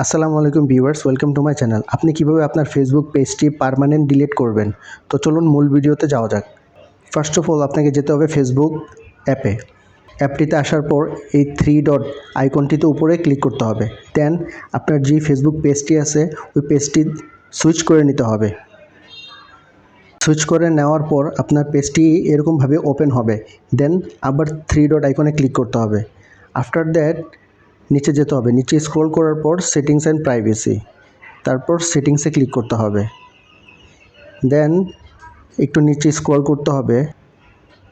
আসসালামু আলাইকুম viewers, welcome to my channel. আপনি কীভাবে আপনার ফেসবুক পেজটি পার্মানেন্ট ডিলিট করবেন? তো চলুন মূল ভিডিওতে যাওয়া যাক। ফার্স্ট অফ অল আপনাকে যেতে হবে ফেসবুক অ্যাপে অ্যাপটিতে আসার পর এই থ্রি ডট আইকনটিতে উপরে ক্লিক করতে হবে। দেন আপনার যে ফেসবুক পেজটি আছে, ওই পেজটি সুইচ করে নিতে হবে। সুইচ করে নেওয়ার পর আপনার পেজটি এরকমভাবে ওপেন হবে। দেন আবার থ্রি ডট আইকনে ক্লিক করতে হবে। আফটার দ্যাট নিচে যেতে হবে। নিচে স্ক্রল করার পর সেটিংস অ্যান্ড প্রাইভেসি তারপর সেটিংসে ক্লিক করতে হবে। দেন একটু নিচে স্ক্রল করতে হবে।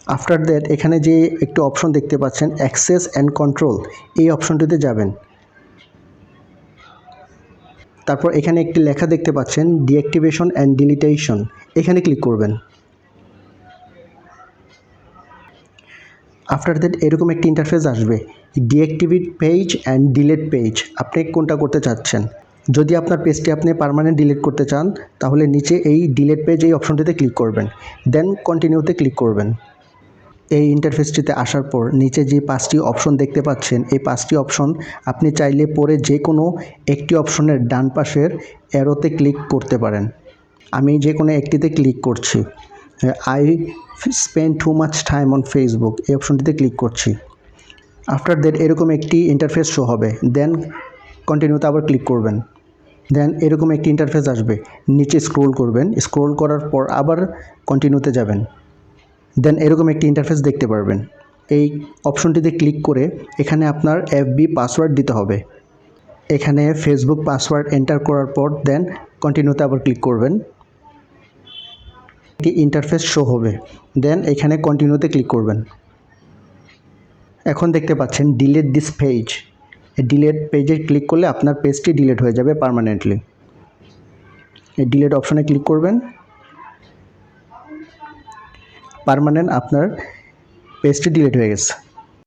আফটার দ্যাট এখানে যে একটু অপশন দেখতে পাচ্ছেন অ্যাক্সেস অ্যান্ড কন্ট্রোল এই অপশনটিতে যাবেন। তারপর এখানে একটি লেখা দেখতে পাচ্ছেন ডিঅ্যাক্টিভেশন অ্যান্ড ডিলিটেশন এখানে ক্লিক করবেন। আফটার দ্যাট এরকম একটি ইন্টারফেস আসবে। Deactivate page and delete page আপনি কোনটা করতে চাচ্ছেন? যদি আপনার পেজটি আপনি পারমানেন্ট ডিলিট করতে চান, তাহলে নিচে এই ডিলেট পেজ এই অপশনটিতে ক্লিক করবেন। দেন কন্টিনিউতে ক্লিক করবেন। এই ইন্টারফেসটিতে আসার পর নিচে যে পাঁচটি অপশন দেখতে পাচ্ছেন, এই পাঁচটি অপশন আপনি চাইলে পরে যে কোনো একটি অপশনের ডান পাশের অ্যারোতে ক্লিক করতে পারেন। আমি যে কোনো একটিতে ক্লিক করছি। I spend too much time on Facebook এই অপশনটিতে ক্লিক করছি। আফটার দ্যাট এরকম একটি ইন্টারফেস শো হবে। দেন কন্টিনিউতে আবার ক্লিক করবেন। দেন এরকম একটি ইন্টারফেস আসবে। নিচে স্ক্রোল করবেন। স্ক্রোল করার পর আবার কন্টিনিউতে যাবেন। দেন এরকম একটি ইন্টারফেস দেখতে পারবেন। এই অপশনটিতে ক্লিক করে এখানে আপনার এফবি পাসওয়ার্ড দিতে হবে। এখানে ফেসবুক পাসওয়ার্ড এন্টার করার পর দেন কন্টিনিউতে আবার ক্লিক করবেন। একটি ইন্টারফেস শো হবে। দেন এখানে কন্টিনিউতে ক্লিক করবেন। এখন দেখতে পাচ্ছেন ডিলেট দিস পেজ ডিলেট পেজে ক্লিক করলে আপনার পেজটি ডিলেট হয়ে যাবে পারমানেন্টলি এই ডিলেট অপশানে ক্লিক করবেন। পারমানেন্ট আপনার পেজটি ডিলেট হয়ে গেছে।